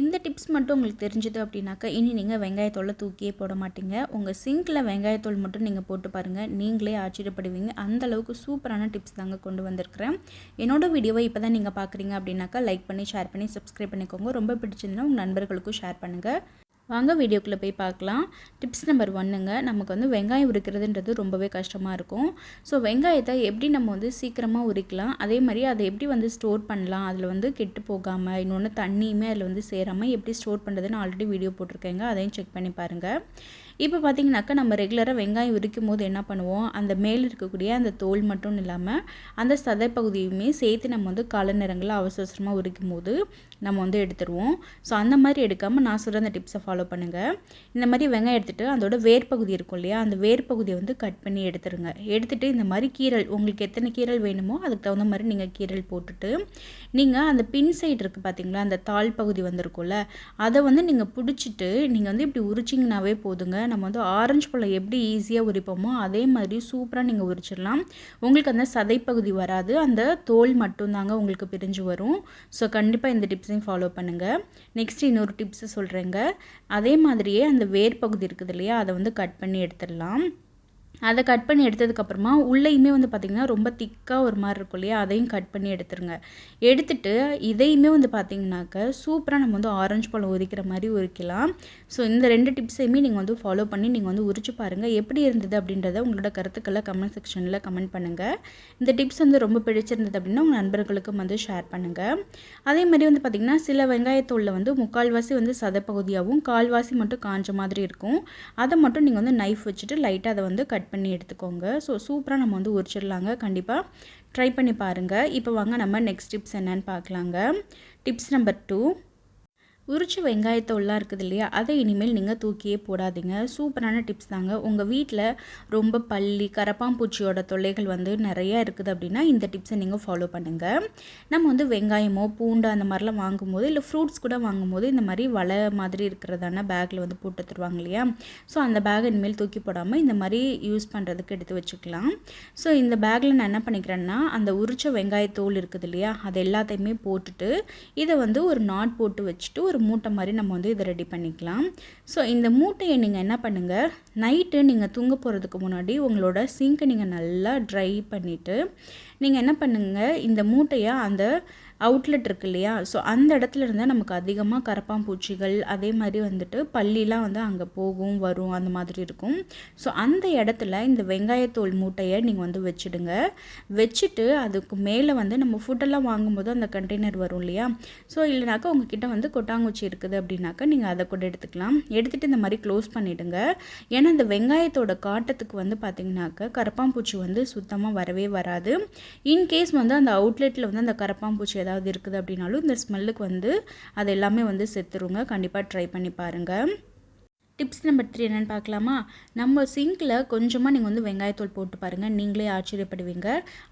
இந்த டிப்ஸ் மட்டும் உங்களுக்கு தெரிஞ்சது அப்படின்னாக்கா இனி நீங்கள் வெங்காயத்தோலை தூக்கியே போட மாட்டீங்க. உங்கள் சிங்கில் வெங்காயத்தோல் மட்டும் நீங்கள் போட்டு பாருங்கள் நீங்களே ஆச்சரியப்படுவீங்க. அந்த அளவுக்கு சூப்பரான டிப்ஸ் தாங்க கொண்டு வந்திருக்கிறேன். என்னோட வீடியோவை இப்போ தான் நீங்கள் பார்க்குறீங்க அப்படின்னாக்கா லைக் பண்ணி ஷேர் பண்ணி சப்ஸ்கிரைப் பண்ணிக்கோங்க. ரொம்ப பிடிச்சிருந்தா உங்கள் நண்பர்களுக்கும் ஷேர் பண்ணுங்கள் வாங்க வீடியோக்குள்ளே போய் பார்க்கலாம். டிப்ஸ் நம்பர் ஒன்றுங்க நமக்கு வந்து வெங்காயம் உரிக்கிறதுன்றது ரொம்பவே கஷ்டமாக இருக்கும். ஸோ வெங்காயத்தை எப்படி நம்ம வந்து சீக்கிரமாக உரிக்கலாம்? அதே மாதிரி அதை எப்படி வந்து ஸ்டோர் பண்ணலாம்? அதில் வந்து கெட்டு போகாமல் இன்னொன்று தண்ணியுமே அதில் வந்து சேராமல் எப்படி ஸ்டோர் பண்ணுறதுன்னு ஆல்ரெடி வீடியோ போட்டிருக்கேங்க. அதையும் செக் பண்ணி பாருங்கள் இப்போ பார்த்திங்கனாக்கா நம்ம ரெகுலராக வெங்காயம் உரிக்கும் போது என்ன பண்ணுவோம்? அந்த மேலே இருக்கக்கூடிய அந்த தோல் மட்டும் இல்லாமல் அந்த சதை பகுதியுமே சேர்த்து நம்ம வந்து கால நேரங்களில் அவசர அவசரமாக உரிக்கும் போது நம்ம வந்து எடுத்துருவோம். ஸோ அந்த மாதிரி எடுக்காமல் நான் சொல்கிற அந்த டிப்ஸை ஃபாலோ பண்ணுங்கள் இந்த மாதிரி வெங்காயம் எடுத்துகிட்டு அதோட வேர் பகுதி இருக்கும் இல்லையா? அந்த வேர் பகுதியை வந்து கட் பண்ணி எடுத்துருங்க. எடுத்துகிட்டு இந்த மாதிரி கீரல் உங்களுக்கு எத்தனை கீரல் வேணுமோ அதுக்கு தகுந்த மாதிரி நீங்கள் கீரல் போட்டுட்டு நீங்கள் அந்த பின் சைடு இருக்குது பார்த்தீங்களா? அந்த தாள் பகுதி வந்திருக்கும்ல அதை வந்து நீங்கள் பிடிச்சிட்டு நீங்கள் வந்து இப்படி உரிச்சிங்கனாவே போதுங்க. நம்ம வந்து ஆரஞ்சு பழம் எப்படி ஈஸியாக உரிப்போமோ அதே மாதிரி சூப்பராக நீங்கள் உரிச்சிடலாம். உங்களுக்கு அந்த சதைப்பகுதி வராது. அந்த தோல் மட்டும்தாங்க உங்களுக்கு பிரிஞ்சு வரும். ஸோ கண்டிப்பாக இந்த டிப்ஸையும் ஃபாலோ பண்ணுங்கள் நெக்ஸ்ட் இன்னொரு டிப்ஸை சொல்கிறேங்க அதே மாதிரியே அந்த வேர் பகுதி இருக்குது இல்லையா அதை வந்து கட் பண்ணி எடுத்துடலாம். அதை கட் பண்ணி எடுத்ததுக்கப்புறமா உள்ளேயுமே வந்து பார்த்திங்கன்னா ரொம்ப திக்காக ஒரு மாதிரி இருக்கும் இல்லையா? அதையும் கட் பண்ணி எடுத்துருங்க. எடுத்துட்டு இதையுமே வந்து பார்த்திங்கனாக்க சூப்பராக நம்ம வந்து ஆரஞ்சு பழம் உரிக்கிற மாதிரி உரிக்கலாம். ஸோ இந்த ரெண்டு டிப்ஸையுமே நீங்கள் வந்து ஃபாலோ பண்ணி நீங்கள் வந்து உரிச்சு பாருங்கள் எப்படி இருந்தது அப்படின்றத உங்களோட கருத்துக்களை கமெண்ட் செக்ஷனில் கமெண்ட் பண்ணுங்கள் இந்த டிப்ஸ் வந்து ரொம்ப பிடிச்சிருந்தது அப்படின்னா உங்கள் நண்பர்களுக்கும் வந்து ஷேர் பண்ணுங்கள் அதே மாதிரி வந்து பார்த்திங்கன்னா சில வெங்காயத்தோளில் வந்து முக்கால்வாசி வந்து சதப்பகுதியாகவும் கால்வாசி மட்டும் காஞ்ச மாதிரி இருக்கும். அதை மட்டும் நீங்கள் வந்து நைஃப் வச்சுட்டு லைட்டாக அதை வந்து கட் பண்ணி எடுத்துக்கோங்க. ஸோ சூப்பராக நம்ம வந்து உரிச்சிடலாங்க. கண்டிப்பாக ட்ரை பண்ணி பாருங்கள் இப்போ வாங்க நம்ம நெக்ஸ்ட் டிப்ஸ் என்னன்னு பார்க்கலாங்க. டிப்ஸ் நம்பர் டூ உரிச்ச வெங்காயத்தோல்லாம் இருக்குது இல்லையா? அதை இனிமேல் நீங்கள் தூக்கியே போடாதீங்க. சூப்பரான டிப்ஸ் தாங்க. உங்கள் வீட்டில் ரொம்ப பள்ளி கரப்பாம்பூச்சியோட தொல்லைகள் வந்து நிறையா இருக்குது அப்படின்னா இந்த டிப்ஸை நீங்கள் ஃபாலோ பண்ணுங்கள் நம்ம வந்து வெங்காயமோ பூண்டு அந்த மாதிரிலாம் வாங்கும்போது இல்லை ஃப்ரூட்ஸ் கூட வாங்கும்போது இந்த மாதிரி வலை மாதிரி இருக்கிறதான பேக்கில் வந்து போட்டு தருவாங்க இல்லையா? ஸோ அந்த பேக் இனிமேல் தூக்கி போடாமல் இந்த மாதிரி யூஸ் பண்ணுறதுக்கு எடுத்து வச்சுக்கலாம். ஸோ இந்த பேக்கில் நான் என்ன பண்ணிக்கிறேன்னா அந்த உரிச்ச வெங்காயத்தோல் இருக்குது இல்லையா? அது எல்லாத்தையுமே போட்டுட்டு இதை வந்து ஒரு நாட் போட்டு வச்சுட்டு ஒரு மூட்டை மாதிரி நம்ம வந்து இதை ரெடி பண்ணிக்கலாம். ஸோ இந்த மூட்டையை நீங்கள் என்ன பண்ணுங்கள் நைட்டு நீங்கள் தூங்க போகிறதுக்கு முன்னாடி உங்களோட சிங்கை நீங்கள் நல்லா ட்ரை பண்ணிவிட்டு நீங்கள் என்ன பண்ணுங்கள் இந்த மூட்டையை அந்த அவுட்லெட் இருக்கு இல்லையா ஸோ அந்த இடத்துல இருந்தால் நமக்கு அதிகமாக கரப்பாம்பூச்சிகள் அதே மாதிரி வந்துட்டு பள்ளிலாம் வந்து அங்கே போகும் வரும் அந்த மாதிரி இருக்கும். ஸோ அந்த இடத்துல இந்த வெங்காயத்தோல் மூட்டையை நீங்கள் வந்து வச்சுடுங்க. வச்சுட்டு அதுக்கு மேலே வந்து நம்ம ஃபுட்டெல்லாம் வாங்கும்போது அந்த கண்டெய்னர் வரும் இல்லையா? ஸோ இல்லைனாக்கா உங்ககிட்ட வந்து கொட்டாங்குச்சி இருக்குது அப்படின்னாக்கா நீங்கள் அதை கூட எடுத்துக்கலாம். எடுத்துகிட்டு இந்த மாதிரி க்ளோஸ் பண்ணிவிடுங்க ஏன்னா இந்த வெங்காயத்தோட காட்டத்துக்கு வந்து பார்த்திங்கனாக்கா கரப்பாம்பூச்சி வந்து சுத்தமாக வரவே வராது. இன்கேஸ் வந்து அந்த அவுட்லெட்டில் வந்து அந்த கரப்பாம்பூச்சி ஏதாவது இருக்குது அப்படின்னாலும் இந்த ஸ்மெல்லுக்கு வந்து அது எல்லாமே வந்து செத்துருங்க. கண்டிப்பாக ட்ரை பண்ணி பாருங்கள் டிப்ஸ் நம்பர் த்ரீ என்னென்னு பார்க்கலாமா? நம்ம சிங்கில் கொஞ்சமாக நீங்கள் வந்து வெங்காயத்தூள் போட்டு பாருங்கள் நீங்களே ஆச்சரியப்படுவீங்க.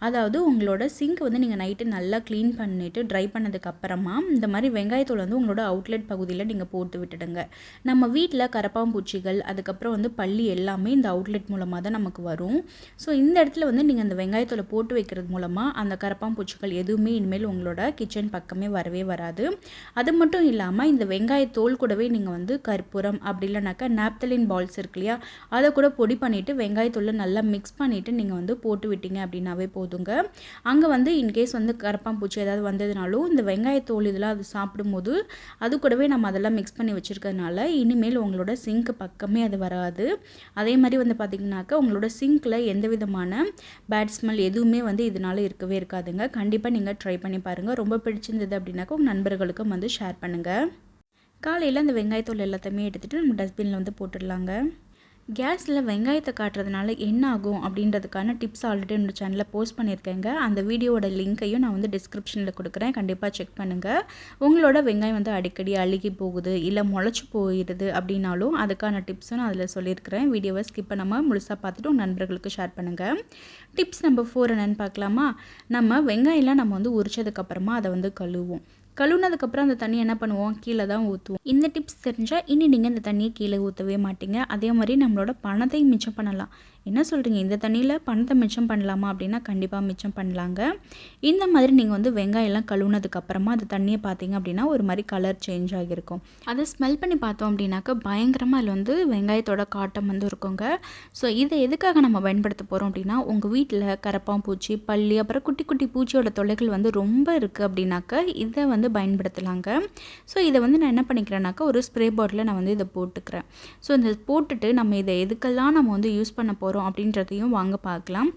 அதாவது உங்களோட சிங்க் வந்து நீங்கள் நைட்டு நல்லா க்ளீன் பண்ணிவிட்டு ட்ரை பண்ணதுக்கப்புறமா இந்த மாதிரி வெங்காயத்தூள் வந்து உங்களோட அவுட்லெட் பகுதியில் நீங்கள் போட்டு விட்டுடுங்க. நம்ம வீட்டில் கரப்பாம்பூச்சிகள் அதுக்கப்புறம் வந்து பள்ளி எல்லாமே இந்த அவுட்லெட் மூலமாக தான் நமக்கு வரும். ஸோ இந்த இடத்துல வந்து நீங்கள் அந்த வெங்காயத்தூளை போட்டு வைக்கிறது மூலமாக அந்த கரப்பாம்பூச்சிகள் எதுவுமே இனிமேல் உங்களோட கிச்சன் பக்கமே வரவே வராது. அது மட்டும் இல்லாமல் இந்த வெங்காயத்தோல் கூடவே நீங்கள் வந்து கற்பூரம் அப்படி இல்லைனா பண்ணாக்கா நாப்தலின் பால்ஸ் இருக்கு இல்லையா? அதை கூட பொடி பண்ணிவிட்டு வெங்காயத்தூள் நல்லா மிக்ஸ் பண்ணிவிட்டு நீங்கள் வந்து போட்டு விட்டீங்க அப்படின்னாவே போதுங்க. அங்கே வந்து இன்கேஸ் வந்து கரப்பாம்பூச்சி ஏதாவது வந்ததுனாலும் இந்த வெங்காயத்தோல் இதெல்லாம் அது சாப்பிடும்போது அது கூடவே நம்ம அதெல்லாம் மிக்ஸ் பண்ணி வச்சுருக்கிறதுனால இனிமேல் உங்களோட சிங்க் பக்கமே அது வராது. அதே மாதிரி வந்து பார்த்திங்கனாக்கா உங்களோட சிங்க்கில் எந்த விதமான பேட் ஸ்மெல் எதுவுமே வந்து இதனால் இருக்கவே இருக்காதுங்க. கண்டிப்பாக நீங்கள் ட்ரை பண்ணி பாருங்கள் ரொம்ப பிடிச்சிருந்தது அப்படின்னாக்கா உங்கள் நண்பர்களுக்கும் வந்து ஷேர் பண்ணுங்கள் காலையில் அந்த வெங்காயத்தூள் எல்லாத்தையுமே எடுத்துகிட்டு நம்ம டஸ்ட்பினில் வந்து போட்டுடலாங்க. கேஸில் வெங்காயத்தை காட்டுறதுனால என்ன ஆகும் அப்படின்றதுக்கான டிப்ஸ் ஆல்ரெடி என்னோட சேனலில் போஸ்ட் பண்ணியிருக்கேங்க. அந்த வீடியோட லிங்க்கையும் நான் வந்து டிஸ்கிரிப்ஷனில் கொடுக்குறேன். கண்டிப்பாக செக் பண்ணுங்கள் உங்களோட வெங்காயம் வந்து அடிக்கடி அழுகி போகுது இல்லை முளைச்சி போயிடுது அப்படின்னாலும் அதுக்கான டிப்ஸும் நான் அதில் சொல்லியிருக்கிறேன். வீடியோவை ஸ்கிப் பண்ணாமல் முழுசாக பார்த்துட்டு உங்கள் நண்பர்களுக்கு ஷேர் பண்ணுங்கள் டிப்ஸ் நம்பர் ஃபோர் என்னென்னு பார்க்கலாமா? நம்ம வெங்காயம்லாம் நம்ம வந்து உரிச்சதுக்கப்புறமா அதை வந்து கழுவுவோம். கழுவுனதுக்கப்புறம் அந்த தண்ணி என்ன பண்ணுவோம்? கீழே தான் ஊற்றுவோம் இந்த டிப்ஸ் தெரிஞ்சால் இனி நீங்கள் இந்த தண்ணியை கீழே ஊற்றவே மாட்டீங்க. அதே மாதிரி நம்மளோட பணத்தையும் மிச்சம் பண்ணலாம். என்ன சொல்கிறீங்க இந்த தண்ணியில் பணத்தை மிச்சம் பண்ணலாமா அப்படின்னா கண்டிப்பாக மிச்சம் பண்ணலாங்க. இந்த மாதிரி நீங்கள் வந்து வெங்காயம்லாம் கழுவுனதுக்கப்புறமா அந்த தண்ணியை பார்த்தீங்க அப்படின்னா ஒரு மாதிரி கலர் சேஞ்ச் ஆகியிருக்கும். அதை ஸ்மெல் பண்ணி பார்த்தோம் அப்படின்னாக்கா பயங்கரமாக அதில் வந்து வெங்காயத்தோட காட்டம் வந்து இருக்குங்க. ஸோ இதை எதுக்காக நம்ம பயன்படுத்த போகிறோம் அப்படின்னா உங்கள் வீட்டில் கரப்பாம்பூச்சி பள்ளி அப்புறம் குட்டி குட்டி பூச்சியோட தொல்லைகள் வந்து ரொம்ப இருக்குது அப்படின்னாக்கா இதை வந்து பயன்படுத்தலாங்க. ஸோ இதை வந்து நான் என்ன பண்ணிக்கிறேன்னாக்கா ஒரு ஸ்ப்ரே பாட்டிலில் நான் வந்து இதை போட்டுக்கிறேன். ஸோ இந்த போட்டுட்டு நம்ம இதை எதுக்கெல்லாம் நம்ம வந்து யூஸ் பண்ண போகிறோம் அப்படின்றதையும் வாங்க பார்க்கலாம்.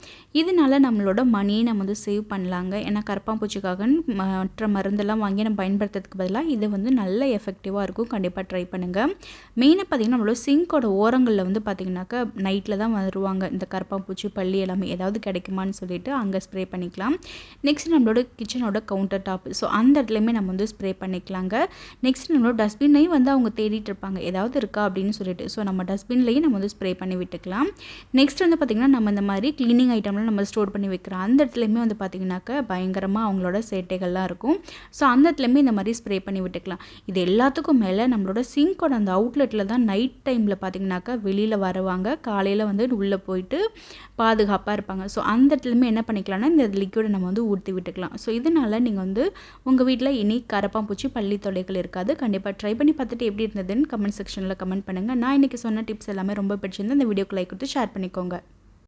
இதனால நம்மளோட மணியை நம்ம வந்து சேவ் பண்ணலாங்க. ஏன்னா கரப்பாம்பூச்சிக்காக மற்ற மருந்தெல்லாம் வாங்கி நம்ம பயன்படுத்துறதுக்கு பதிலாக இது வந்து நல்ல எஃபெக்டிவாக இருக்கும். கண்டிப்பாக ட்ரை பண்ணுங்கள் மெயினாக பார்த்திங்கன்னா நம்மளோட சிங்கோட ஓரங்களில் வந்து பார்த்திங்கனாக்கா நைட்டில் தான் வருவாங்க. இந்த கரப்பாம்பூச்சி பள்ளி எல்லாமே ஏதாவது கிடைக்குமான்னு சொல்லிட்டு அங்கே ஸ்ப்ரே பண்ணிக்கலாம். நெக்ஸ்ட் நம்மளோட கிச்சனோட கவுண்டர் டாப் ஸோ அந்த இடத்துலையுமே நம்ம வந்து ஸ்ப்ரே பண்ணிக்கலாங்க. நெக்ஸ்ட் நம்மளோட டஸ்ட்பின்லையும் வந்து அவங்க தேடிட்டு இருப்பாங்க. ஏதாவது இருக்கா அப்படின்னு சொல்லிட்டு. ஸோ நம்ம டஸ்ட்பின்லையும் நம்ம வந்து ஸ்ப்ரே பண்ணி விட்டுக்கலாம். நெக்ஸ்ட் நெக்ஸ்ட் வந்து பார்த்திங்கன்னா நம்ம இந்த மாதிரி க்ளீனிங் ஐட்டம்லாம் நம்ம ஸ்டோர் பண்ணி வைக்கிறோம் அந்த இடத்துலையுமே வந்து பார்த்திங்கனாக்கா பயங்கரமாக அவங்களோட சேட்டைகள்லாம் இருக்கும். ஸோ அந்த இடத்துலையுமே இந்த மாதிரி ஸ்ப்ரே பண்ணி விட்டுக்கலாம். இது எல்லாத்துக்கும் மேலே நம்மளோட சிங்கோட அந்த அவுட்லெட்டில் தான் நைட் டைமில் பார்த்திங்கனாக்கா வெளியில் வருவாங்க. காலையில் வந்து உள்ளே போயிட்டு பாதுகாப்பாக இருப்பாங்க. ஸோ அந்த இடத்துலையுமே என்ன பண்ணிக்கலாம்னா இந்த லிக்யூடை நம்ம வந்து ஊற்றி விட்டுக்கலாம். ஸோ இதனால் நீங்கள் வந்து உங்கள் வீட்டில் இனி கரப்பாம்பூச்சி பள்ளி தொலைகள் இருக்காது. கண்டிப்பாக ட்ரை பண்ணி பார்த்துட்டு எப்படி இருந்ததுன்னு கமெண்ட் செக்ஷனில் கமெண்ட் பண்ணுங்கள் நான் இன்றைக்கி சொன்ன டிப்ஸ் எல்லாமே ரொம்ப பிடிச்சிருந்து இந்த வீடியோக்கு லைக் கொடுத்து ஷேர் பண்ணிக்கோங்க